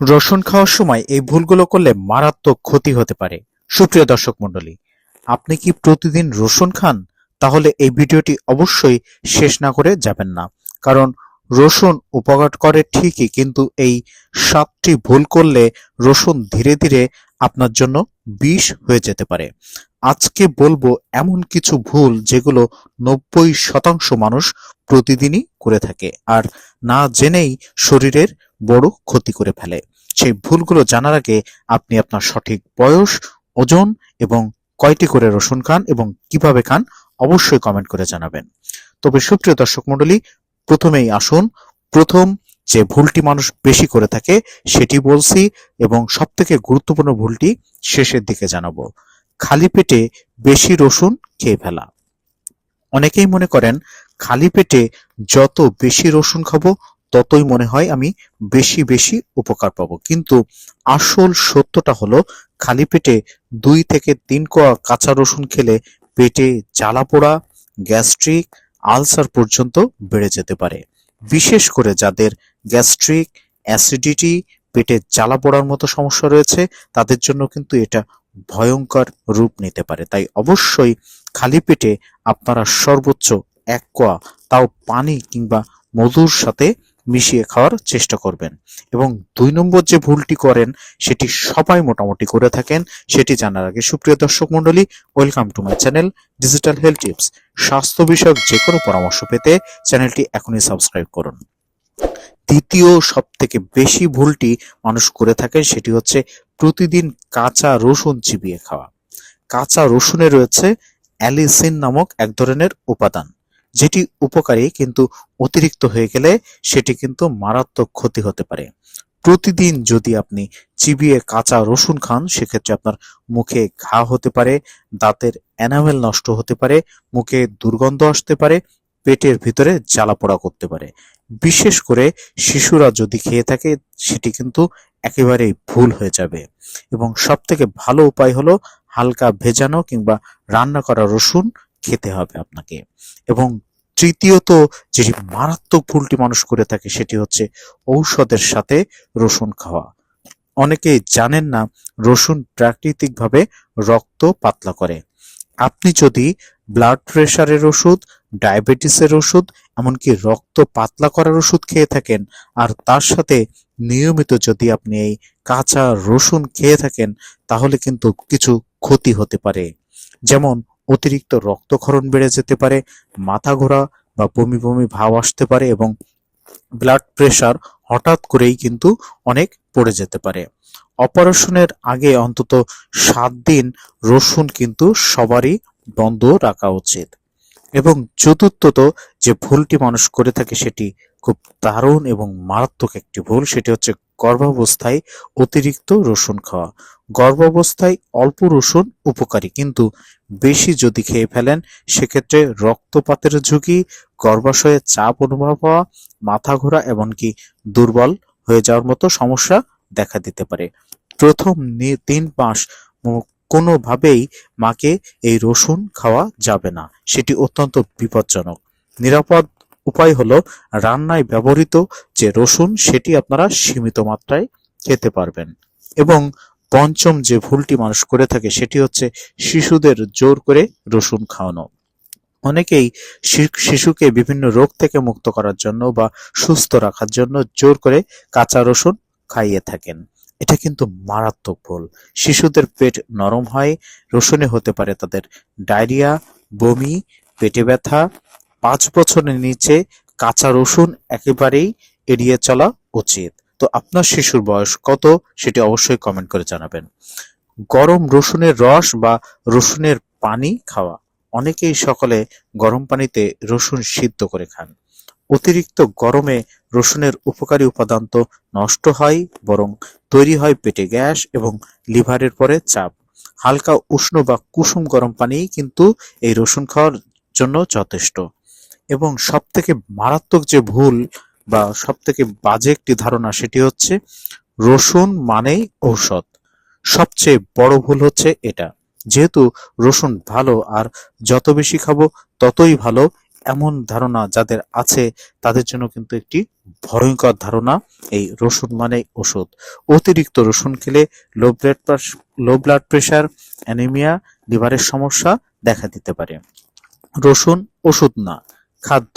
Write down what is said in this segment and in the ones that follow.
রসুন খাওয়ার সময় এই ভুলগুলো করলে মারাত্মক ক্ষতি হতে পারে। সুপ্রিয় দর্শক মণ্ডলী, আপনি কি প্রতিদিন রসুন খান? তাহলে এই ভিডিওটি অবশ্যই শেষ না করে যাবেন না। কারণ রসুন উপকার করে ঠিকই, কিন্তু এই সাতটি ভুল করলে রসুন ধীরে ধীরে আপনার জন্য বিষ হয়ে যেতে পারে। আজকে বলব এমন কিছু ভুল যেগুলো নব্বই শতাংশ মানুষ প্রতিদিনই করে থাকে। আর না জেনেই শরীরের বড় ক্ষতি করে ফেলে। সেই ভুলগুলো জানার আগে আপনি আপনার সঠিক বয়স, ওজন এবং কয়টি করে রসুন খান এবং কীভাবে খান অবশ্যই কমেন্ট করে জানাবেন। তবে সুপ্রিয় দর্শক মন্ডলী প্রথমেই আসুন, প্রথম যে ভুলটি মানুষ বেশি করে থাকে সেটি বলছি এবং সব থেকে গুরুত্বপূর্ণ ভুলটি শেষের দিকে জানাব। খালি পেটে বেশি রসুন খেয়ে ফেলা। অনেকেই মনে করেন, খালি পেটে যত বেশি রসুন খাব ততই মনে হয় আমি বেশি বেশি উপকার পাবো। কিন্তু আসল সত্যটা হলো, খালি পেটে দুই থেকে তিন কোয়া কাঁচা রসুন খেলে পেটে জ্বালা পোড়া, গ্যাস্ট্রিক, আলসার পর্যন্ত বেড়ে যেতে পারে। বিশেষ করে যাদের গ্যাস্ট্রিক, অ্যাসিডিটি, পেটে জ্বালা পোড়ার মতো সমস্যা রয়েছে, তাদের জন্য কিন্তু এটা ভয়ঙ্কর রূপ নিতে পারে। তাই অবশ্যই খালি পেটে আপনারা সর্বোচ্চ এক কোয়া তাও পানি কিংবা মধুর সাথে মিশিয়ে খাওয়ার চেষ্টা করবেন। এবং দুই নম্বর যে ভুলটি করেন, সেটি সবাই মোটামুটি করে থাকেন, সেটি জানার আগে সুপ্রিয় দর্শক মণ্ডলী, welcome to my channel digital health tips. স্বাস্থ্য বিষয়ক যে কোনো পরামর্শ পেতে চ্যানেলটি এখনই সাবস্ক্রাইব করুন। দ্বিতীয় সব থেকে বেশি ভুলটি মানুষ করে থাকে সেটি হচ্ছে প্রতিদিন কাঁচা রসুন চিবিয়ে খাওয়া। কাঁচা রসুনে রয়েছে অ্যালিসিন নামক এক ধরনের উপাদান। যেটি উপকারী কিন্তু অতিরিক্ত হয়ে গেলে সেটি কিন্তু মারাত্মক ক্ষতি হতে পারে। প্রতিদিন যদি আপনি চিবিয়ে কাঁচা রসুন খান, সেক্ষেত্রে আপনার মুখে ঘা হতে পারে, দাঁতের এনামেল নষ্ট হতে পারে, মুখে দুর্গন্ধ আসতে পারে, পেটের ভিতরে জ্বালা পোড়া করতে পারে। বিশেষ করে শিশুরা যদি খেয়ে থাকে, সেটি কিন্তু একেবারেই ভুল হয়ে যাবে। এবং সবথেকে ভালো উপায় হলো হালকা ভেজানো কিংবা রান্না করা রসুন খেতে হবে আপনাকে। এবং তৃতীয়ত যেটি মারাত্মক ভুলটি মানুষ করে থাকে সেটি হচ্ছে ঔষধের সাথে রসুন খাওয়া। অনেকেই জানেন না, রসুন প্রাকৃতিকভাবে রক্ত পাতলা করে। আপনি যদি ব্লাড প্রেশারের ওষুধ ডায়াবেটিসের ওষুধ, এমনকি রক্ত পাতলা করার ওষুধ খেয়ে থাকেন, আর তার সাথে নিয়মিত যদি আপনি এই কাঁচা রসুন খেয়ে থাকেন, তাহলে কিন্তু কিছু ক্ষতি হতে পারে। যেমন অতিরিক্ত রক্তক্ষরণ বেড়ে যেতে পারে, মাথা ঘোরা বা বমি বমি ভাব আসতে পারে এবং ব্লাড প্রেশার হঠাৎ করেই কিন্তু অনেক পড়ে যেতে পারে। অপারেশনের আগে অন্তত সাত দিন রসুন কিন্তু সবারই বন্ধ রাখা উচিত। এবং চতুর্থত যে ভুলটি মানুষ করে থাকে সেটি খুব দারুণ এবং মারাত্মক একটি ভুল। সেটি হচ্ছে গর্ভাবস্থায় অতিরিক্ত রসুন খাওয়া। গর্ভাবস্থায় অল্প রসুন উপকারী, কিন্তু বেশি যদি খেয়ে ফেলেন, সেক্ষেত্রে রক্তপাতের ঝুঁকি, গর্ভাশয়ে চাপ অনুভব হওয়া, মাথা ঘোরা এমনকি দুর্বল হয়ে যাওয়ার মতো সমস্যা দেখা দিতে পারে। প্রথম তিন মাস কোনোভাবেই মাকে এই রসুন খাওয়া যাবে না। সেটি অত্যন্ত বিপজ্জনক। নিরাপদ উপায় হলো রান্নায় ব্যবহৃত যে রসুন, সেটি আপনারা সীমিত মাত্রায় খেতে পারবেন। এবং পঞ্চম যে ভুলটি মানুষ করে থাকে, সেটি হচ্ছে শিশুদের জোর করে রসুন খাওয়ানো। অনেকেই শিশুকে বিভিন্ন রোগ থেকে মুক্ত করার জন্য বা সুস্থ রাখার জন্য জোর করে কাঁচা রসুন খাইয়ে থাকেন। এটা কিন্তু মারাত্মক ভুল। শিশুদের পেট নরম হয়, রসুনে হতে পারে তাদের ডায়রিয়া, বমি, পেটে ব্যথা পাঁচ বছরের নিচে কাঁচা রসুন একেবারেই এড়িয়ে চলা উচিত। তো আপনার শিশুর বয়স কত সেটি অবশ্যই কমেন্ট করে জানাবেন। গরম রসুনের রস বা রসুনের পানি খাওয়া। অনেকেই সকালে গরম পানিতে রসুন সিদ্ধ করে খান। অতিরিক্ত গরমে রসুনের উপকারী উপাদান তো নষ্ট হয়, বরং তৈরি হয় পেটে গ্যাস এবং লিভারের পরে চাপ। হালকা উষ্ণ বা কুসুম গরম পানি কিন্তু এই রসুন খাওয়ার জন্য যথেষ্ট। এবং সব থেকে মারাত্মক যে ভুল বা সব থেকে বাজে একটি ধারণা সেটি হচ্ছে রসুন মানেই ঔষধ। সবচেয়ে বড় ভুল হচ্ছে এটা। যেহেতু রসুন ভালো আর যত বেশি খাব ততই ভালো এমন ধারণা যাদের আছে তাদের জন্য কিন্তু একটি ভয়ঙ্কর ধারণা এই রসুন মানে ওষুধ অতিরিক্ত রসুন খেলে low blood low blood pressure anaemia, লিভারের সমস্যা দেখা দিতে পারে। রসুন ওষুধ না। খাদ্য।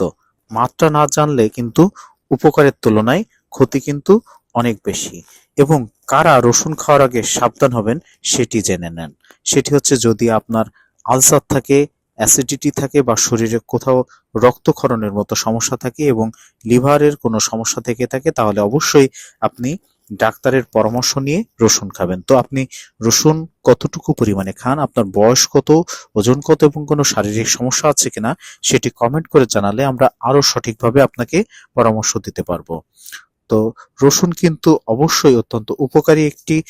মাত্রা না জানলে কিন্তু উপকারের তুলনায় ক্ষতি কিন্তু অনেক বেশি। এবং কারা রসুন খাওয়ার আগে সাবধান হবেন সেটি জেনে নেন। সেটি হচ্ছে যদি আপনার আলসার থাকে, অ্যাসিডিটি থাকে বা শরীরে কোথাও রক্তক্ষরণের মতো সমস্যা থাকে এবং লিভারের কোনো সমস্যা থেকে থাকে, তাহলে অবশ্যই আপনি ডাক্তারের পরামর্শ নিয়ে রসুন খাবেন। তো আপনি রসুন কতটুকু পরিমাণে খান? আপনার বয়স কত? ওজন কত? এবং কোনো শারীরিক সমস্যা আছে কিনা? সেটি কমেন্ট করে জানালে আমরা আরও সঠিকভাবে আপনাকে পরামর্শ দিতে পারব। তো রসুন কিন্তু অবশ্যই অত্যন্ত উপকারী একটি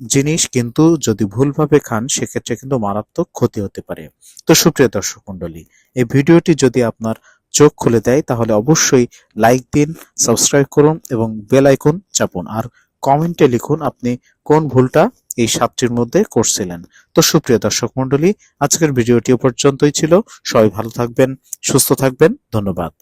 জিনিস। কিন্তু যদি ভুলভাবে খান, সেক্ষেত্রে কিন্তু মারাত্মক ক্ষতি হতে পারে। তো সুপ্রিয় দর্শক মন্ডলী এই ভিডিওটি যদি আপনার চোখ খুলে দেয়, তাহলে অবশ্যই লাইক দিন সাবস্ক্রাইব করুন এবং বেল আইকন চাপুন। আর কমেন্টে লিখুন আপনি কোন ভুলটা এই সাতটির মধ্যে করছিলেন। তো সুপ্রিয় দর্শক মন্ডলী আজকের ভিডিওটি পর্যন্তই ছিল। সবাই ভালো থাকবেন, সুস্থ থাকবেন। ধন্যবাদ।